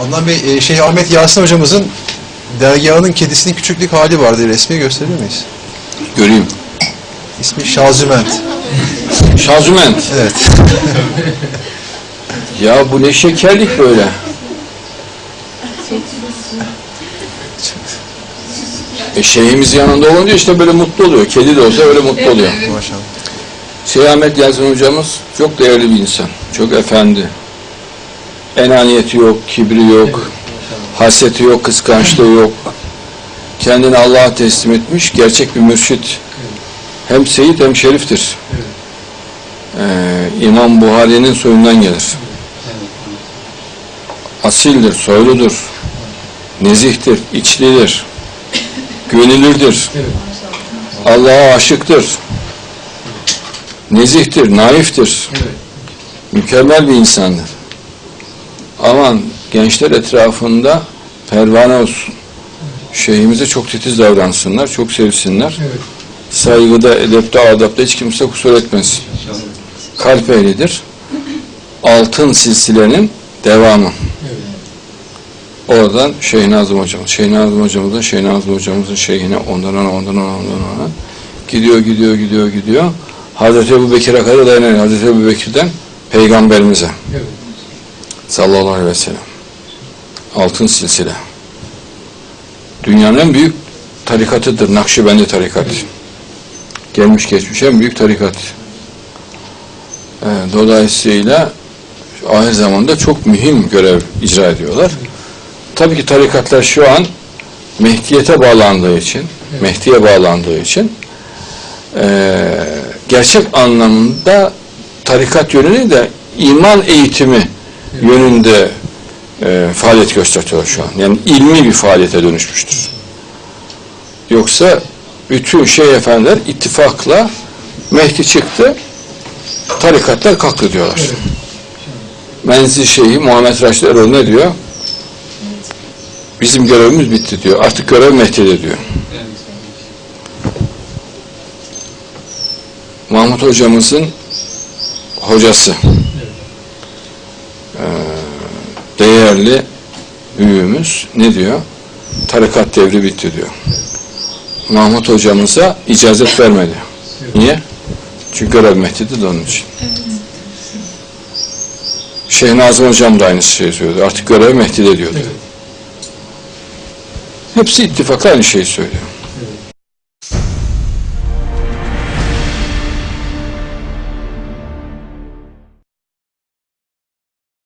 Adnan Bey, e, şey Ahmet Yasin hocamızın dergahının kedisinin küçüklük hali vardı. Resmi gösterir miyiz? Göreyim. İsmi Şazüment. Şazüment. Evet. Ya bu ne şekerlik böyle. E şeyhimiz yanında olunca işte böyle mutlu oluyor. Kedi de olsa öyle mutlu oluyor. Maşallah. Şeyh Ahmet Yazın hocamız çok değerli bir insan. Çok efendi. Enaniyeti yok, kibri yok, haseti yok, kıskançlığı yok. Kendini Allah'a teslim etmiş gerçek bir mürşit. Hem seyit hem şeriftir. Ee, İmam Buhari'nin soyundan gelir. Asildir, soyludur. Nezihtir, içlidir. Güvenilirdir. Allah'a aşıktır. Nezihtir, naiftir. Mükemmel bir insandır. Aman gençler etrafında pervane olsun. Şeyhimize çok titiz davransınlar, çok sevsinler. Saygıda, edepte, adapta hiç kimse kusur etmesin. Kalp ehlidir. Altın silsilenin devamı. Oradan Şeyh Nazım hocamız, Şeyh Nazım hocamızın, Şeyh Nazım hocamızın şeyhine ondan ona, ondan ona, ondan ona. Gidiyor, gidiyor, gidiyor, gidiyor. Hazreti Ebu Bekir'e kadar dayanıyor. Hazreti Ebu Bekir'den Peygamberimize. Sallallahu aleyhi ve sellem. Altın silsile. Dünyanın en büyük tarikatıdır. Nakşibendi tarikatı. Gelmiş geçmiş en büyük tarikat. Ee, dolayısıyla ahir zamanda çok mühim görev icra ediyorlar. Tabii ki tarikatlar şu an Mehdiyete bağlandığı için, Mehdi'ye bağlandığı için eee, gerçek anlamda tarikat yönünü de iman eğitimi yönünde eee, faaliyet gösteriyor şu an. Yani ilmi bir faaliyete dönüşmüştür. Yoksa bütün şey efendiler ittifakla Mehdi çıktı, tarikatlar kalktı diyorlar. Menzil Şeyhi Muhammed Raşid Erol ne diyor? Bizim görevimiz bitti diyor. Artık görev Mehdi'de diyor. Mahmut hocamızın hocası. Ee, değerli büyüğümüz ne diyor? Tarikat devri bitti diyor. Mahmut hocamıza icazet vermedi. Niye? Çünkü görev Mehdi'de de onun için. Şeyh Nazım hocam da aynı şeyi söylüyordu. Artık görev Mehdi'de diyordu. Hepsi ittifakla aynı şeyi söylüyor.